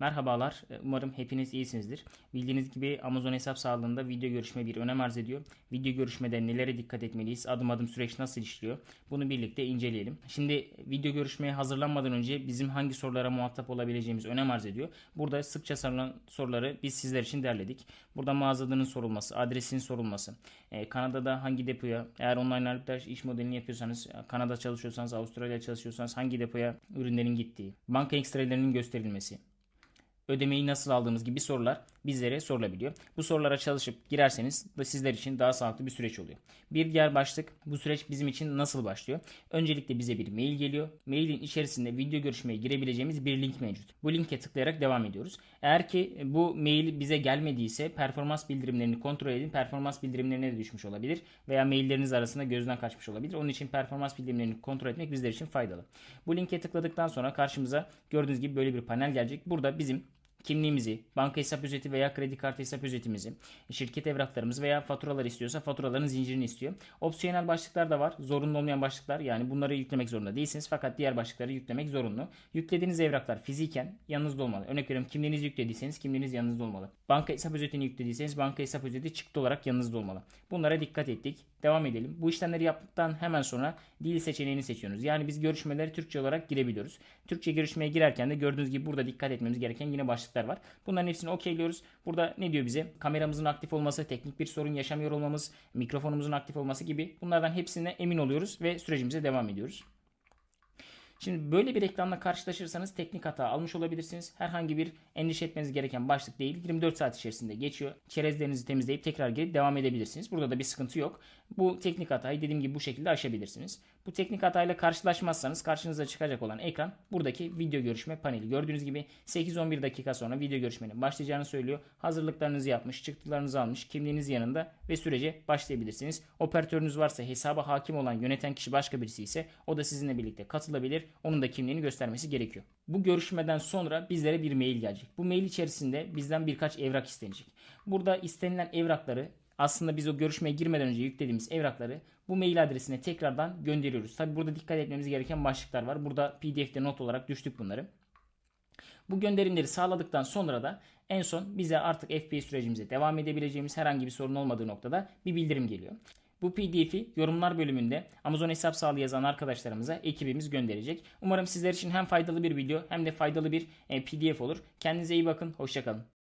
Merhabalar, e, umarım hepiniz iyisinizdir. Bildiğiniz gibi Amazon hesap sağlığında video görüşme bir önem arz ediyor. Video görüşmede nelere dikkat etmeliyiz, adım adım süreç nasıl işliyor bunu birlikte inceleyelim. Şimdi video görüşmeye hazırlanmadan önce bizim hangi sorulara muhatap olabileceğimiz önem arz ediyor. Burada sıkça sorulan soruları biz sizler için derledik. Burada mağaza sorulması, adresin sorulması, e, Kanada'da hangi depoya, eğer online arbitraj iş modelini yapıyorsanız, e, Kanada çalışıyorsanız, Avustralya çalışıyorsanız hangi depoya ürünlerin gittiği, banka ekstrelerinin gösterilmesi, ödemeyi nasıl aldığımız gibi sorular bizlere sorulabiliyor. Bu sorulara çalışıp girerseniz da sizler için daha sağlıklı bir süreç oluyor. Bir diğer başlık bu süreç bizim için nasıl başlıyor? Öncelikle bize bir mail geliyor. Mailin içerisinde video görüşmeye girebileceğimiz bir link mevcut. Bu linke tıklayarak devam ediyoruz. Eğer ki bu mail bize gelmediyse performans bildirimlerini kontrol edin. Performans bildirimlerine de düşmüş olabilir veya mailleriniz arasında gözden kaçmış olabilir. Onun için performans bildirimlerini kontrol etmek bizler için faydalı. Bu linke tıkladıktan sonra karşımıza gördüğünüz gibi böyle bir panel gelecek. Burada bizim kimliğimizi, banka hesap özeti veya kredi kartı hesap özetimizi, şirket evraklarımızı veya faturalar istiyorsa faturaların zincirini istiyor. Opsiyonel başlıklar da var. Zorunlu olmayan başlıklar yani bunları yüklemek zorunda değilsiniz fakat diğer başlıkları yüklemek zorunlu. Yüklediğiniz evraklar fiziken yanınızda olmalı. Örnek veriyorum kimliğinizi yüklediyseniz kimliğiniz yanınızda olmalı. Banka hesap özetini yüklediyseniz banka hesap özeti çıktı olarak yanınızda olmalı. Bunlara dikkat ettik. Devam edelim. Bu işlemleri yaptıktan hemen sonra dil seçeneğini seçiyoruz. Yani biz görüşmeleri Türkçe olarak girebiliyoruz. Türkçe görüşmeye girerken de gördüğünüz gibi burada dikkat etmemiz gereken yine başlıklar var. Bunların hepsini okeyliyoruz. Burada ne diyor bize? Kameramızın aktif olması, teknik bir sorun yaşamıyor olmamız, mikrofonumuzun aktif olması gibi bunlardan hepsine emin oluyoruz ve sürecimize devam ediyoruz. Şimdi böyle bir ekranla karşılaşırsanız teknik hata almış olabilirsiniz. Herhangi bir endişe etmeniz gereken başlık değil. 24 saat içerisinde geçiyor. Çerezlerinizi temizleyip tekrar gelip devam edebilirsiniz. Burada da bir sıkıntı yok. Bu teknik hatayı dediğim gibi bu şekilde aşabilirsiniz. Bu teknik hatayla karşılaşmazsanız karşınıza çıkacak olan ekran buradaki video görüşme paneli. Gördüğünüz gibi 8-11 dakika sonra video görüşmenin başlayacağını söylüyor. Hazırlıklarınızı yapmış, çıktılarınızı almış, kimliğiniz yanında ve sürece başlayabilirsiniz. Operatörünüz varsa hesaba hakim olan yöneten kişi başka birisi ise o da sizinle birlikte katılabilir. Onun da kimliğini göstermesi gerekiyor. Bu görüşmeden sonra bizlere bir mail gelecek. Bu mail içerisinde bizden birkaç evrak istenecek. Burada istenilen evrakları aslında biz o görüşmeye girmeden önce yüklediğimiz evrakları bu mail adresine tekrardan gönderiyoruz. Tabi burada dikkat etmemiz gereken başlıklar var. Burada PDF'de not olarak düştük bunları. Bu gönderimleri sağladıktan sonra da en son bize artık FBA sürecimize devam edebileceğimiz herhangi bir sorun olmadığı noktada bir bildirim geliyor. Bu PDF'i yorumlar bölümünde Amazon hesap sağlığı yazan arkadaşlarımıza ekibimiz gönderecek. Umarım sizler için hem faydalı bir video hem de faydalı bir e, PDF olur. Kendinize iyi bakın. Hoşçakalın.